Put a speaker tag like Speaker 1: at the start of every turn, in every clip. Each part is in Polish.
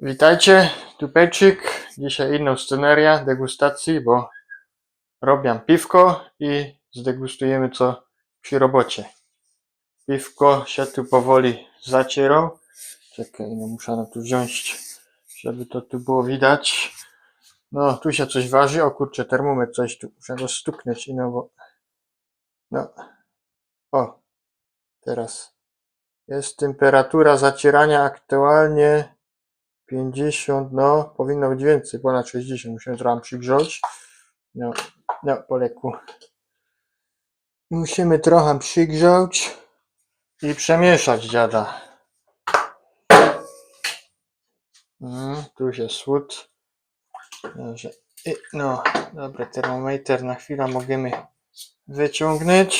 Speaker 1: Witajcie, tu Pejczyk. Dzisiaj inną sceneria degustacji, bo robię piwko i zdegustujemy co przy robocie. Piwko się tu powoli zacierał. Czekaj, no muszę na tu wziąć, żeby to tu było widać. No, tu się coś waży. O kurczę, termometr coś tu. Muszę go stuknąć i no bo... No. O. Teraz. Jest temperatura zacierania aktualnie 50, no, powinno być więcej, ponad 60. Musimy trochę przygrzać. No, no, po leku. Musimy trochę przygrzać i przemieszać dziada. Mm, tu się słód. Dobrze. I, no, dobra, termometr na chwilę możemy wyciągnąć.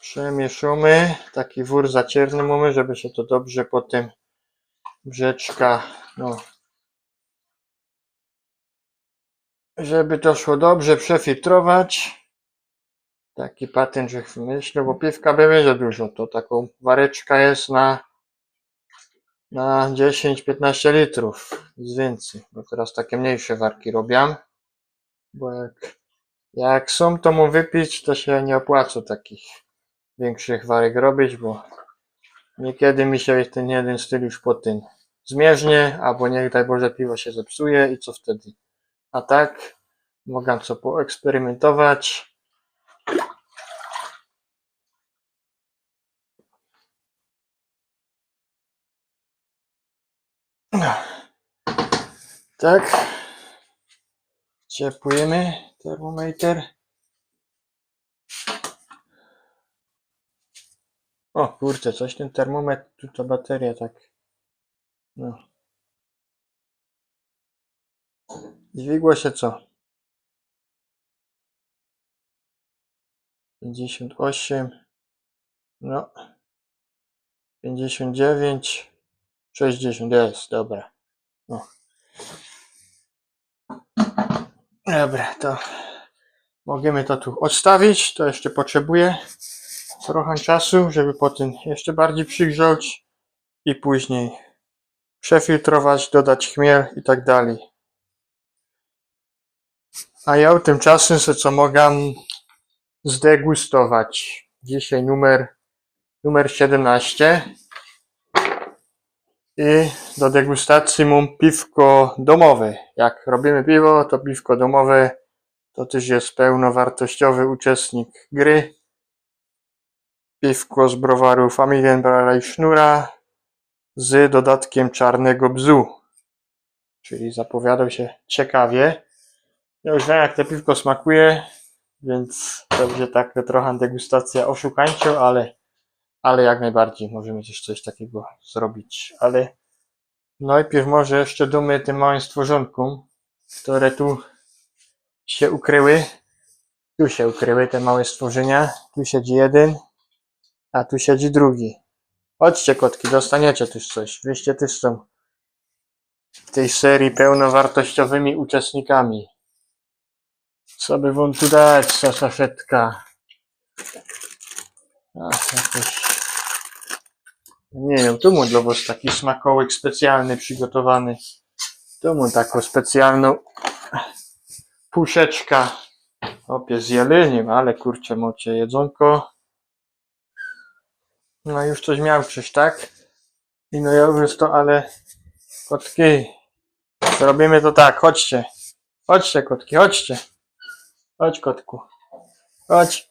Speaker 1: Przemieszamy. Taki wór zacierny mamy, żeby się to dobrze potem brzeczka, no, żeby to szło dobrze przefiltrować. Taki patent, że myślę, bo piwka by za dużo. To taką wareczka jest na, na 10-15 litrów. Nic więcej. Bo teraz takie mniejsze warki robię. Bo jak, jak są, to mu wypić, to się nie opłaca takich większych warek robić, bo niekiedy mi się ten jeden styl już po tym zmierznie, albo niech daj Boże piwo się zepsuje i co wtedy? A tak mogę co poeksperymentować. Tak. Ciepłujemy termometr. O kurczę, coś ten termometr, tu ta bateria tak. No. Dźwigło się co? 58. No. 59. 60 jest, dobra. No. Dobra, to możemy to tu odstawić. To jeszcze potrzebuję trochę czasu, żeby potem jeszcze bardziej przygrzać i później przefiltrować, dodać chmiel i tak dalej. A ja tymczasem se co mogę zdegustować. Dzisiaj numer, numer 17. I do degustacji mam piwko domowe. Jak robimy piwo, to piwko domowe to też jest pełnowartościowy uczestnik gry. Piwko z browaru Familienbrauerei Sznura z dodatkiem czarnego bzu. Czyli zapowiadał się ciekawie. Ja już wiem jak to piwko smakuje, więc to będzie taka trochę degustacja oszukańczo, ale, ale jak najbardziej możemy też coś takiego zrobić. Ale najpierw może jeszcze dumy tym małym stworzonkom, które tu się ukryły. Tu się ukryły te małe stworzenia. Tu siedzi jeden, a tu siedzi drugi. Chodźcie kotki, dostaniecie też coś. Wyście też są w tej serii pełnowartościowymi uczestnikami. Co by wam tu dać, saszetka? Ach, jakoś... Nie wiem, tu mu dla was taki smakołyk specjalny przygotowany. Tu mu taką specjalną puszeczka. Opie z jeleniem, ale kurczę mocie jedzonko. No już coś miał coś, tak? I no ja już to, ale kotki, zrobimy to tak, chodźcie. Chodźcie kotki, chodźcie. Chodź kotku. Chodź.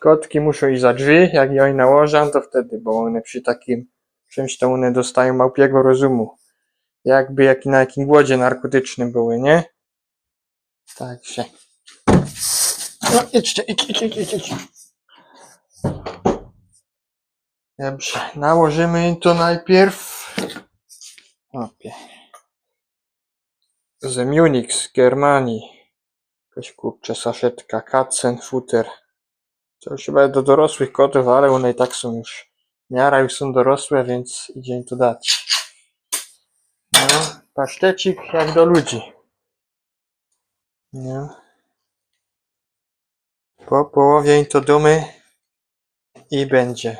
Speaker 1: Kotki muszą iść za drzwi, jak ja je nałożę, to wtedy, bo one przy takim czymś to one dostają małpiego rozumu. Jakby jak na jakim głodzie narkotycznym były, nie? Także. No idźcie, idź, idź, idź, idź, idź. Dobrze, nałożymy to najpierw. Opie. Z Munich, z Germanii. Jakaś kurczę saszetka, Katzenfutter. To już chyba do dorosłych kotów, ale one i tak są już, miara już są dorosłe, więc idzie im to dać. No, pasztecik jak do ludzi. No. Po połowie im to dumy i będzie.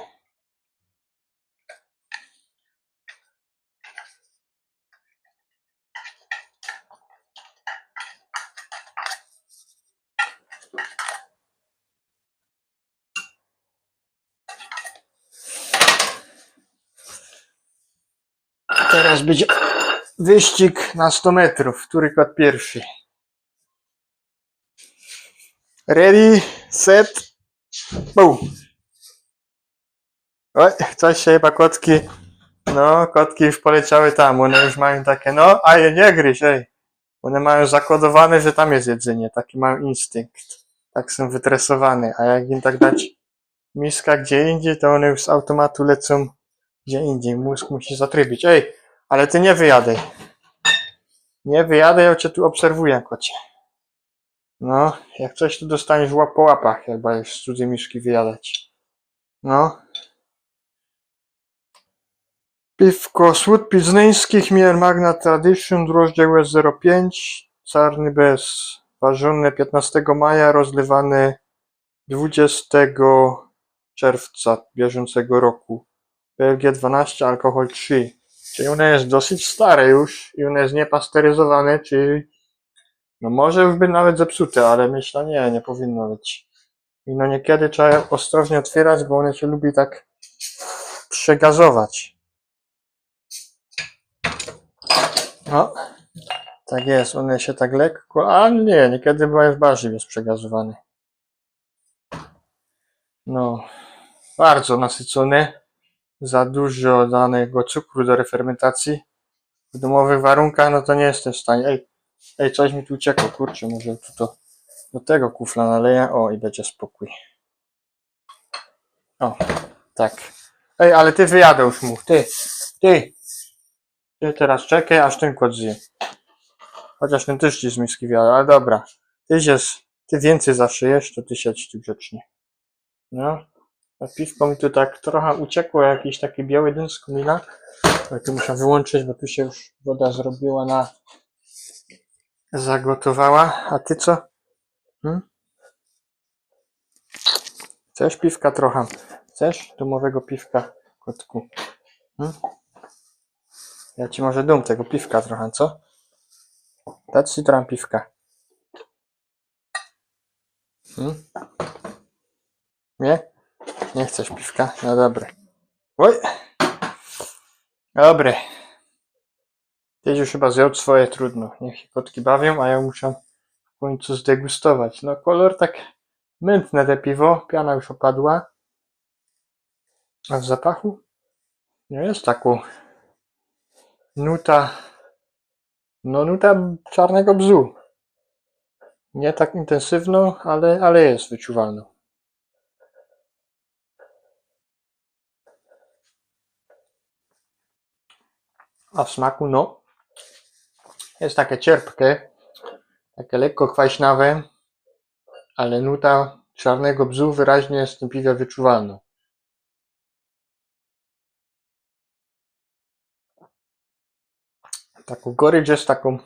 Speaker 1: Teraz będzie wyścig na 100 metrów, trójkąt pierwszy. Ready, set, boom. Oj, coś się chyba kotki, no kotki już poleciały tam, one już mają takie, no, a je nie gryź, ej. One mają zakodowane, że tam jest jedzenie, taki mają instynkt. Tak są wytresowane, a jak im tak dać miska gdzie indziej, to one już z automatu lecą gdzie indziej. Mózg musi zatrybić. Ej, ale ty nie wyjadaj. Nie wyjadaj, ja cię tu obserwuję, kocie. No, jak coś, to dostaniesz łap po łapach, jak będziesz z cudzej miszki wyjadać. No. Piwko Słód Piznyński, Chmiel Magna Tradition, drożdże US05, czarny bez, ważony 15 maja, rozlewany 20 czerwca bieżącego roku. PLG 12, alkohol 3. Czyli one jest dosyć stare już i one jest niepasteryzowane, czyli no może już by nawet zepsute, ale myślę nie, nie powinno być. I no niekiedy trzeba ostrożnie otwierać, bo one się lubi tak przegazować. No, tak jest, one się tak lekko, a nie, niekiedy bywa bardziej jest przegazowany. No, bardzo nasycony, za dużo danego cukru do refermentacji. W domowych warunkach, no to nie jestem w stanie. Ej, ej, coś mi tu uciekło, kurczę, może tu to do tego kufla naleję. O, i będzie spokój. O, tak. Ej, ale ty wyjadę już mu, ty, ty. Teraz czekaj, aż ten kot zje. Chociaż ten też ci z miski wiada, ale dobra. Ty się, ty więcej zawsze jesz, to ty siedź tu grzecznie. No. A piwko mi tu tak trochę uciekło, jakiś taki biały dym z komina. Ale tu muszę wyłączyć, bo tu się już woda zrobiła na... Zagotowała. A ty co? Hmm? Chcesz piwka trochę? Chcesz domowego piwka, kotku? Hmm? Ja ci może dum tego piwka trochę, co? Dać ci trochę piwka. Hmm? Nie? Nie chcesz piwka? No dobre. Oj! Dobre. Tyś już chyba zjadł swoje, trudno. Niech się kotki bawią, a ja muszę w końcu zdegustować. No kolor tak mętne te piwo, piana już opadła. A w zapachu? Nie jest taką nuta, no nuta czarnego bzu. Nie tak intensywną, ale, ale jest wyczuwalną. A w smaku, no, jest takie cierpkie, takie lekko kwaśnawe, ale nuta czarnego bzu wyraźnie jest w tym piwie wyczuwalna. Taką gorycz jest taką...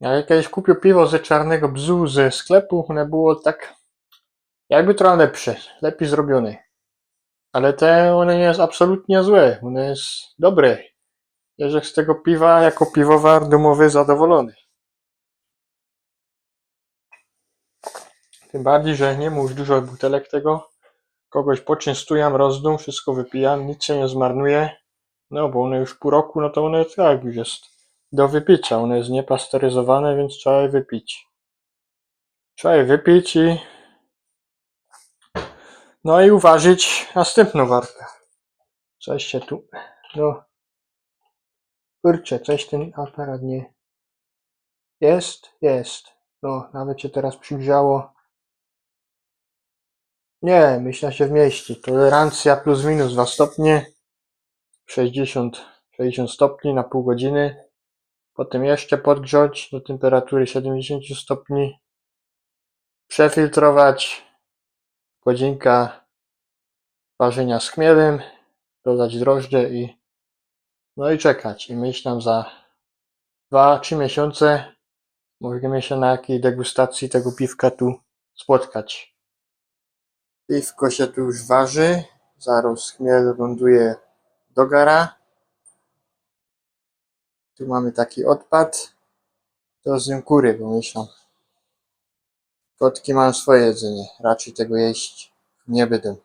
Speaker 1: Jak kiedyś kupił piwo ze czarnego bzu ze sklepu, one było tak jakby trochę lepsze, lepiej zrobione. Ale te, one nie jest absolutnie złe, one jest dobre. Jeżek z tego piwa jako piwowar domowy zadowolony. Tym bardziej, że nie już dużo butelek tego. Kogoś poczęstujam, rozdum, wszystko wypijam, nic się nie zmarnuje. No bo one już pół roku, no to one tak już jest do wypicia. One jest niepasteryzowane, więc trzeba je wypić. Trzeba je wypić i no i uważać następną warkę. Coś się tu, no kurczę, coś ten aparat nie jest, jest. No, nawet się teraz przygrzało. Nie, myślę, że w mieści. Tolerancja plus minus 2 stopnie. 60, 60 stopni na pół godziny. Potem jeszcze podgrzać do temperatury 70 stopni. Przefiltrować. Godzinka ważenia z chmielem. Dodać drożdże i no i czekać. I myślę za 2-3 miesiące możemy się na jakiej degustacji tego piwka tu spotkać. Piwko się tu już waży. Zaraz chmiel ląduje do gara. Tu mamy taki odpad. To zjem kury, bo myślę. Kotki mają swoje jedzenie. Raczej tego jeść nie będę.